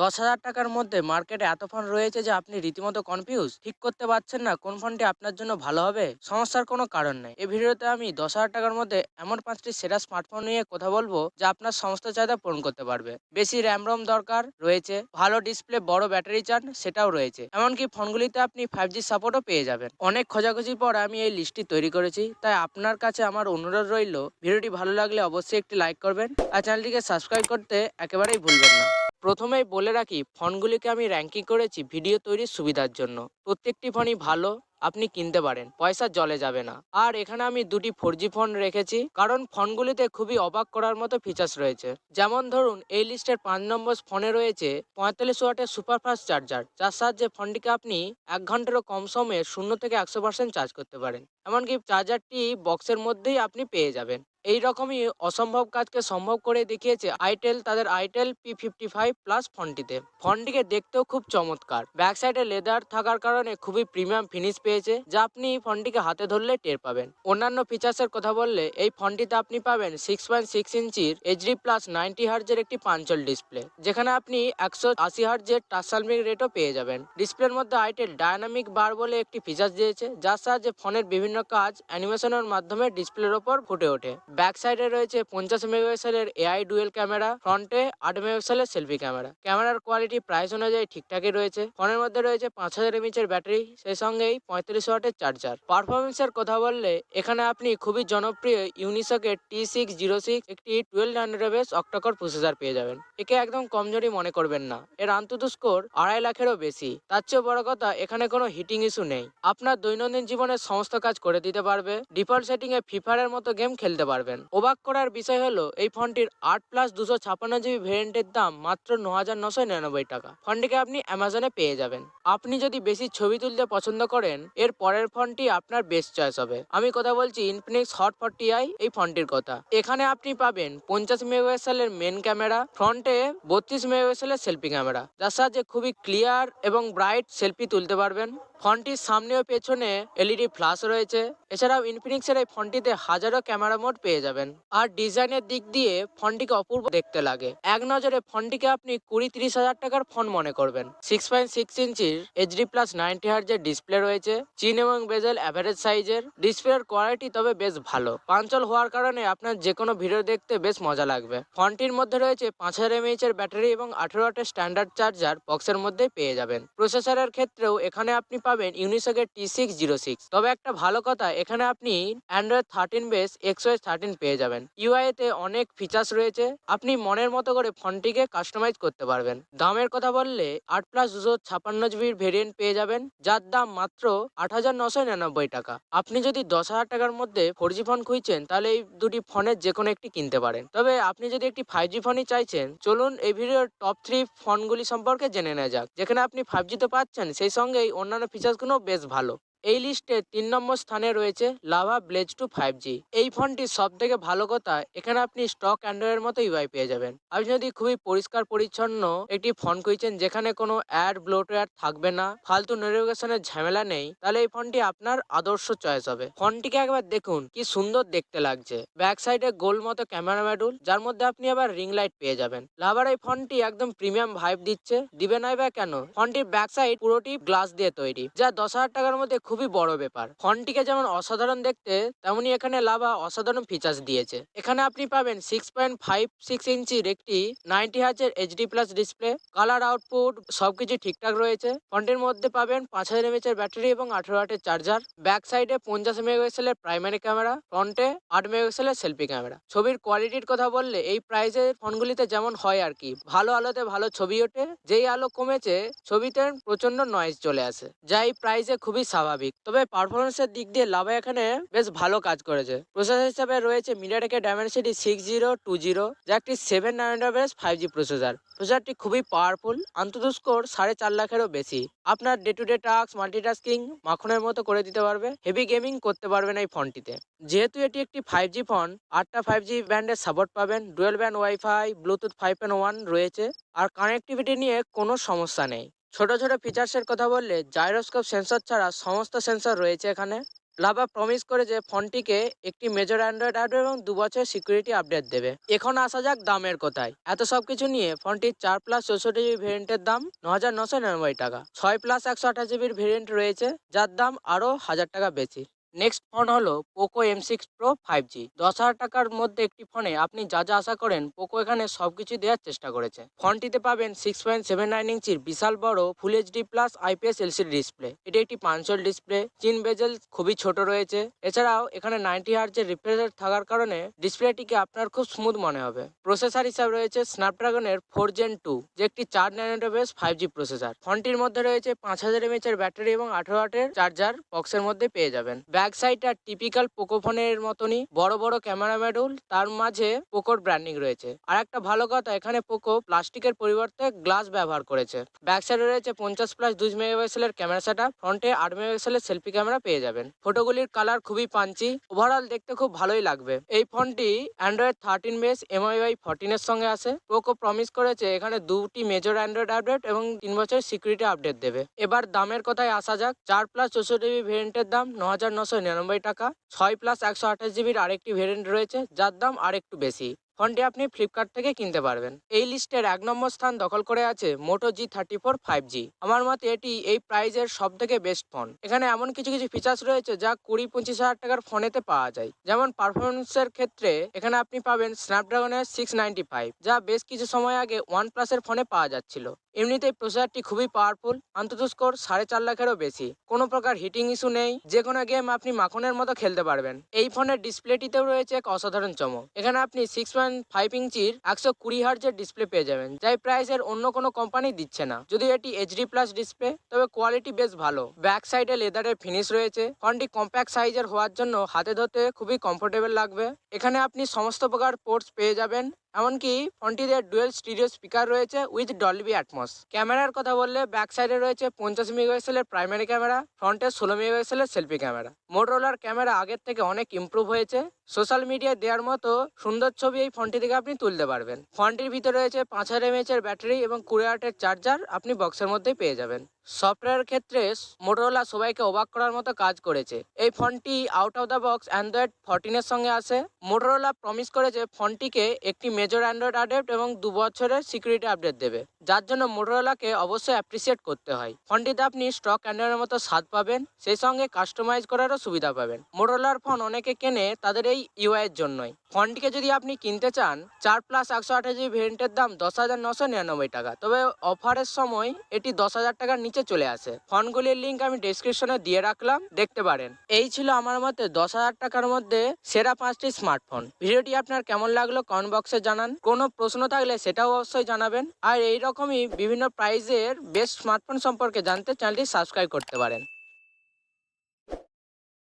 দশ হাজার টাকার মধ্যে মার্কেটে এত ফোন রয়েছে যে আপনি রীতিমতো কনফিউজ ঠিক করতে পারছেন না কোন ফোনটি আপনার জন্য ভালো হবে, সমস্যার কোনো কারণ নেই। এই ভিডিওতে আমি দশ হাজার টাকার মধ্যে এমন পাঁচটি সেরা স্মার্টফোন নিয়ে কথা বলব যা আপনার সমস্ত চাহিদা পূরণ করতে পারবে। বেশি র্যাম রোম দরকার রয়েছে, ভালো ডিসপ্লে বড় ব্যাটারি চান সেটাও রয়েছে। এমনকি ফোনগুলিতে আপনি ফাইভ জি সাপোর্টও পেয়ে যাবেন। অনেক খোঁজাখুঁজির পর আমি এই লিস্টটি তৈরি করেছি, তাই আপনার কাছে আমার অনুরোধ রইল, ভিডিওটি ভালো লাগলে অবশ্যই একটি লাইক করবেন আর চ্যানেলটিকে সাবস্ক্রাইব করতে একেবারেই ভুলবেন না। প্রথমেই বলে রাখি, ফোনগুলিকে আমি র্যাঙ্কিং করেছি ভিডিও তৈরির সুবিধার জন্য। প্রত্যেকটি ফোনই ভালো, আপনি কিনতে পারেন, পয়সা জলে যাবে না। আর এখানে আমি দুটি ফোর ফোন রেখেছি, কারণ ফোনগুলিতে খুবই অবাক করার মতো ফিচার্স রয়েছে। যেমন ধরুন, এই লিস্টের পাঁচ নম্বর ফোনে রয়েছে পঁয়তাল্লিশ ওয়াটের সুপারফাস্ট চার্জার যার সাহায্যে ফোনটিকে আপনি এক ঘন্টারও কম সময়ে শূন্য থেকে একশো পার্সেন্ট চার্জ করতে পারেন। এমনকি চার্জারটি বক্সের মধ্যেই আপনি পেয়ে যাবেন। এই রকমই অসম্ভব কাজকে সম্ভব করে দেখিয়েছে আইটেল তাদের Itel P fifty five plus ফোনটিতে। ফোনটিকে দেখতেও খুব চমৎকার। ব্যাক সাইডে লেদার থাকার কারণে খুবই প্রিমিয়াম ফিনিশ পেয়েছে, যা আপনি ফোনটিকে হাতে ধরলে টের পাবেন। অন্যান্য ফিচার্সের কথা বললে, এই ফোনটিতে আপনি পাবেন সিক্স পয়েন্ট সিক্স ইঞ্চির এইচডি প্লাস নাইনটি হার্জের একটি পাঞ্চল ডিসপ্লে যেখানে আপনি একশো আশি হার্জের টাচ সালমিক রেটও পেয়ে যাবেন। ডিসপ্লের মধ্যে আইটেল ডায়নামিক বার বলে একটি ফিচার্স দিয়েছে, যার সাহায্যে ফোনের বিভিন্ন কাজ অ্যানিমেশনের মাধ্যমে ডিসপ্লের ওপর ফুটে ওঠে। ব্যাক সাইডে রয়েছে পঞ্চাশ মেগাপিক্সেলের এআই ডুয়েল ক্যামেরা, ফ্রন্টে আট মেগাপিক্সেলের সেলফি ক্যামেরা। ক্যামেরার কোয়ালিটি প্রাইস অনুযায়ী ঠিকঠাকই রয়েছে। ফোনের মধ্যে রয়েছে পাঁচ হাজার এমএচের ব্যাটারি, সেই সঙ্গেই পঁয়ত্রিশ ওয়াটের চার্জার পারফরমেন্সের কথা বললে, এখানে আপনি খুবই জনপ্রিয় ইউনিসকের টি সিক্স জিরো সিক্স একটি twelve hundred base octa core processor পেয়ে যাবেন। একে একদম কমজোরি মনে করবেন না। এর আন্তত স্কোর আড়াই লাখেরও বেশি। তার চেয়েও বড় কথা, এখানে কোনো হিটিং ইস্যু নেই। আপনার দৈনন্দিন জীবনের সমস্ত কাজ করে দিতে পারবে ডিফল্ট সেটিং এ ফিফারের মতো গেম খেলতে পারবেন। অবাক করার বিষয় হলো, এই ফোনটির আট প্লাস দুশো ছাপান্ন জিবি ভেরিয়েন্টের দাম মাত্র ন হাজার নশো নিরানব্বই টাকা। ফোনটিকে আপনি অ্যামাজনে পেয়ে যাবেন। আপনি যদি বেশি ছবি তুলতে পছন্দ করেন, এর পরের ফোনটি আপনার বেস্ট চয়েস হবে। আমি কথা বলছি ইনফিনিক্স হট ফর্টি আই এই ফোনটির কথা। এখানে আপনি পাবেন পঞ্চাশ মেগাপিক্সেলের মেন ক্যামেরা ফ্রন্টে বত্রিশ মেগাপিক্সেলের সেলফি ক্যামেরা যার সাহায্যে খুবই ক্লিয়ার এবং ব্রাইট সেলফি তুলতে পারবেন। ফোনটির সামনে ও পেছনে এলইডি ফ্ল্যাশ রয়েছে। এছাড়াও ইনফিনিক্সের এই ফোনটিতে হাজারো ক্যামেরা মোড পেয়ে যাবেন। আর ডিজাইনের দিক দিয়ে ফোনটিকে অপূর্ব দেখতে লাগে। এক নজরে ফোনটিকে আপনি কুড়ি তিরিশ হাজার টাকার ফোন মনে করবেন। সিক্স পয়েন্ট সিক্স ইঞ্চির এইচডি প্লাস নাইনটি হার্জের ডিসপ্লে রয়েছে। চিন এবং বেজেল অ্যাভারেজ সাইজের ডিসপ্লের কোয়ালিটি তবে বেশ ভালো। পাঞ্চল হওয়ার কারণে আপনার যে কোনো ভিডিও দেখতে বেশ মজা লাগবে। ফোনটির মধ্যে রয়েছে পাঁচ হাজার এমএইচ এর ব্যাটারি এবং আঠেরো ওয়াটের স্ট্যান্ডার্ড চার্জার বক্সের মধ্যে পেয়ে যাবেন। প্রসেসরের ক্ষেত্রেও এখানে আপনি পাবেন ইউনিসকের টি সিক্স জিরো সিক্স। তবে একটা ভালো কথা, এখানে আপনি Android thirteen base XOS thirteen পেয়ে যাবেন। ইউআই তে অনেক ফিচার্স রয়েছে, আপনি মনের মতো করে ফোনটিকে কাস্টমাইজ করতে পারবেন। দামের কথা বললে আট প্লাস দুশো ছাপান্ন জিবির ভেরিয়েন্ট পেয়ে যাবেন, যার দাম মাত্র আট হাজার নশো নিরানব্বই টাকা। আপনি যদি দশ হাজার টাকার মধ্যে ফোর জি ফোন খুঁজছেন, তাহলে এই দুটি ফোনের যে কোনো একটি কিনতে পারেন। তবে আপনি যদি একটি ফাইভ জি ফোনই চাইছেন, চলুন এই ভিডিওর টপ থ্রি ফোনগুলি সম্পর্কে জেনে নেওয়া যাক। যেখানে আপনি ফাইভ জি তো পাচ্ছেন, সেই সঙ্গেই অন্যান্য ফিচার্সগুলো বেশ ভালো। এই লিস্টে তিন নম্বর স্থানে রয়েছে Lava Blaze two five G এই ফোনটির সব থেকে ভালো কথা, এখানে আপনি স্টক অ্যান্ড্রয়েডের মতো ইউআই পেয়ে যাবেন। আপনি যদি খুবই পরিষ্কার পরিচ্ছন্ন একটি ফোন খুঁজছেন, যেখানে কোনো অ্যাড ব্লোটওয়্যার থাকবে না, ফালতু নোটিফিকেশনের ঝামেলা নেই, তাহলে এই ফোনটি আপনার আদর্শ চয়েস হবে। ফোনটিকে একবার দেখুন, কি সুন্দর দেখতে লাগছে। ব্যাক সাইডে গোল মতো ক্যামেরা মডুল যার মধ্যে আপনি আবার রিং লাইট পেয়ে যাবেন। লাভার এই ফোনটি একদম প্রিমিয়াম ভাইব দিচ্ছে, দিবে নাই বা কেন? ফোনটির ব্যাক সাইড পুরোটি গ্লাস দিয়ে তৈরি, যা দশ হাজার টাকার মধ্যে খুবই বড় ব্যাপার। ফোনটিকে যেমন অসাধারণ দেখতে, তেমনি এখানে লাভা অসাধারণ ফিচার্স দিয়েছে। এখানে আপনি পাবেন সিক্স পয়েন্ট ফাইভ সিক্স ইঞ্চির একটি নাইনটি হাজার HD plus display colour output সবকিছু ঠিকঠাক রয়েছে। ফোনটির মধ্যে পাবেন পাঁচ হাজার এমএচ এর ব্যাটারি এবং আঠারো ওয়াটের চার্জার ব্যাক সাইডে পঞ্চাশ মেগাপিক্সেলের প্রাইমারি ক্যামেরা ফ্রন্টে আট মেগাপিক্সেলের সেলফি ক্যামেরা ছবির কোয়ালিটির কথা বললে এই প্রাইজের ফোনগুলিতে যেমন হয় আর কি, ভালো আলোতে ভালো ছবি ওঠে। যেই আলো কমেছে, ছবিতে প্রচণ্ড নয়েজ চলে আসে, যা এই প্রাইসে খুবই স্বাভাবিক। তবে পারফরমেন্সের দিক দিয়ে লাভা এখানে বেশ ভালো কাজ করেছে। প্রসেসর হিসাবে রয়েছে মিডিয়াটেকের Dimensity six zero two zero যা একটি seven nine base five G processor প্রসেসরটি খুবই পাওয়ারফুল অন্তত স্কোর সাড়ে চার লাখেরও বেশি। আপনার day to day task multitasking মাখনের মতো করে দিতে পারবে হেভি গেমিং করতে পারবেন এই ফোনটিতে। যেহেতু এটি একটি ফাইভ জি ফোন, আটটা ফাইভ জি ব্যান্ডের সাপোর্ট পাবেন dual band WiFi Bluetooth five point one রয়েছে, আর কানেক্টিভিটি নিয়ে কোনো সমস্যা নেই। ছোট ছোট ফিচার্সের কথা বললে জাইরোস্কোপ সেন্সর ছাড়া সমস্ত সেন্সর রয়েছে এখানে। লাভা প্রমিস করে যে ফোনটিকে একটি মেজর অ্যান্ড্রয়েড অ্যাপ এবং দু বছর সিকিউরিটি আপডেট দেবে। এখন আসা যাক দামের কোথায়। এত সব কিছু নিয়ে ফোনটির চার প্লাস চৌষট্টি জিবি ভেরিয়েন্টের দাম ন হাজার নশো নিরানব্বই টাকা। ছয় প্লাস একশো আঠাশ জিবির ভেরিয়েন্ট রয়েছে, যার দাম আরও হাজার টাকা বেশি। নেক্সট ফোন হলো Poco M six Pro five G দশ হাজার টাকার মধ্যে একটি ফোনে আপনি যা যা আশা করেন পোকো এখানে সব সবকিছু দেওয়ার চেষ্টা করেছে। ফোনটিতে পাবেন সিক্স পয়েন্ট সেভেন নাইন ইঞ্চির বিশাল বড় full HD plus IPS LCD display এটি একটি পাঁচশোল ডিসপ্লে চিন বেজেল খুবই ছোট রয়েছে। এছাড়াও এখানে নাইনটি হার্জের রিফ্রেশ থাকার কারণে ডিসপ্লেটিকে আপনার খুব স্মুথ মনে হবে। প্রসেসর হিসাবে রয়েছে স্ন্যাপড্রাগনের ফোর জেন টু যে একটি চার nanometre base five G processor ফোনটির মধ্যে রয়েছে পাঁচ হাজার এমএচ এর ব্যাটারি এবং আঠারো ওয়াটের চার্জার বক্সের মধ্যে পেয়ে যাবেন। ব্যাক সাইডটা টিপিক্যাল পোকো ফোনের মতনই বড় বড় ক্যামেরা মডিউল তার মাঝে পোকোর ব্র্যান্ডিং রয়েছে। আর একটা ভালো কথা, এখানে পোকো প্লাস্টিকের পরিবর্তে গ্লাস ব্যবহার করেছে। ব্যাক সাইডে রয়েছে পঞ্চাশ প্লাস দুই মেগাপিক্সেলের ক্যামেরা সেটা ফ্রন্টে আট মেগাপিক্সেলের সেলফি ক্যামেরা পেয়ে যাবেন। ফটোগুলির কালার খুবই পাঞ্চি ওভারঅল দেখতে খুব ভালোই লাগবে। এই ফোনটি অ্যান্ড্রয়েড থার্টিন বেস এমআইওয়াই ফোরটিনের সঙ্গে আছে। পোকো প্রমিস করেছে এখানে দুটি মেজর অ্যান্ড্রয়েড আপডেট এবং তিন বছর সিকিউরিটি আপডেট দেবে। এবার দামের কথায় আসা যাক, চার প্লাস চৌষট্টি ভেরিয়েন্টের দাম ন হাজার নশো নিরানব্বই টাকা। ছয় প্লাস একশো আঠাশ জিবির আরেকটি ভেরিয়েন্ট রয়েছে, যার দাম আরেকটু বেশি। ফোনটি আপনি ফ্লিপকার্ট থেকে কিনতে পারবেন। এই লিস্টের এক নম্বর স্থান দখল করে আছে Moto G thirty four five G আমার মতে এটি এই প্রাইজের সব থেকে বেস্ট ফোন এখানে এমন কিছু কিছু ফিচার্স রয়েছে যা কুড়ি, পঁচিশ হাজার টাকার ফোনেতে পাওয়া যায়। যেমন পারফরমেন্সের ক্ষেত্রে এখানে আপনি পাবেন স্ন্যাপড্রাগনের সিক্স নাইনটি ফাইভ যা বেশ কিছু সময় আগে ওয়ান প্লাসের ফোনে পাওয়া যাচ্ছিল। এমনিতেই প্রসেসরটি খুবই পাওয়ারফুল অন্তত স্কোর সাড়ে চার লাখেরও বেশি। কোনো প্রকার হিটিং ইস্যু নেই, যে কোনো গেম আপনি মাখনের মতো খেলতে পারবেন। এই ফোনের ডিসপ্লেটিতেও রয়েছে এক অসাধারণ চমক। এখানে আপনি সিক্স পয়েন্ট ফাইভ ইঞ্চির একশো কুড়ি হার্জের ডিসপ্লে পেয়ে যাবেন, যাই প্রাইসের অন্য কোনো কোম্পানি দিচ্ছে না। যদি এটি এইচডি প্লাস ডিসপ্লে তবে কোয়ালিটি বেশ ভালো। ব্যাক সাইডে লেদারের ফিনিশ রয়েছে। ফোনটি কম্প্যাক্ট সাইজের হওয়ার জন্য হাতে ধরতে খুবই কমফোর্টেবল লাগবে। এখানে আপনি সমস্ত প্রকার পোর্টস পেয়ে যাবেন। এমনকি ফোনটিতে ডুয়েল স্টিরিও স্পিকার রয়েছে উইথ ডলবি অ্যাটমস। ক্যামেরার কথা বললে ব্যাক সাইডে রয়েছে পঞ্চাশ মেগাপিক্সেলের প্রাইমারি ক্যামেরা, ফ্রন্টে ষোলো মেগাপিক্সেলের সেলফি ক্যামেরা। মোটরোলার ক্যামেরা আগের থেকে অনেক ইম্প্রুভ হয়েছে। সোশ্যাল মিডিয়ায় দেওয়ার মতো সুন্দর ছবি এই ফোনটি থেকে আপনি তুলতে পারবেন। ফোনটির ভিতরে রয়েছে পাঁচ হাজার এমএচ এর ব্যাটারি এবং কুড়ি ওয়াটের চার্জার আপনি বক্সের মধ্যেই পেয়ে যাবেন। সফটওয়্যার ক্ষেত্রে মোটরোলা সবাইকে অবাক করার মতো কাজ করেছে। এই ফোনটি out of the box Android ফোরটিনের সঙ্গে আসে মোটরোলা প্রমিস করেছে ফোনটিকে একটি মেজর অ্যান্ড্রয়েড আপডেট এবং দু বছরের সিকিউরিটি আপডেট দেবে। যার জন্য মোটরোলাকে অবশ্যই অ্যাপ্রিসিয়েট করতে হয়। ফোনটিতে আপনি স্টক অ্যান্ড্রয়েডের মতো স্বাদ পাবেন, সেই সঙ্গে কাস্টমাইজ করারও সুবিধা পাবেন। মোটরোলার ফোন অনেকে কেনে, তাদের এই ইউআই এর জন্যই। ফোনটিকে যদি আপনি কিনতে চান, চার প্লাস একশো আঠাশ জিবি ভেরিয়েন্টের দাম দশ হাজার নশো নিরানব্বই টাকা। তবে অফারের সময় এটি দশ হাজার টাকার নিচে চলে আসে। ফোনগুলির লিঙ্ক আমি ডিসক্রিপশনে দিয়ে রাখলাম, দেখতে পারেন। এই ছিল আমার মতে দশ হাজার টাকার মধ্যে সেরা পাঁচটি স্মার্টফোন ভিডিওটি আপনার কেমন লাগল কমেন্ট বক্সে জানান। কোনো প্রশ্ন থাকলে সেটাও অবশ্যই জানাবেন। আর এই রকমই বিভিন্ন প্রাইজের বেস্ট স্মার্টফোন সম্পর্কে জানতে চ্যানেলটি সাবস্ক্রাইব করতে পারেন।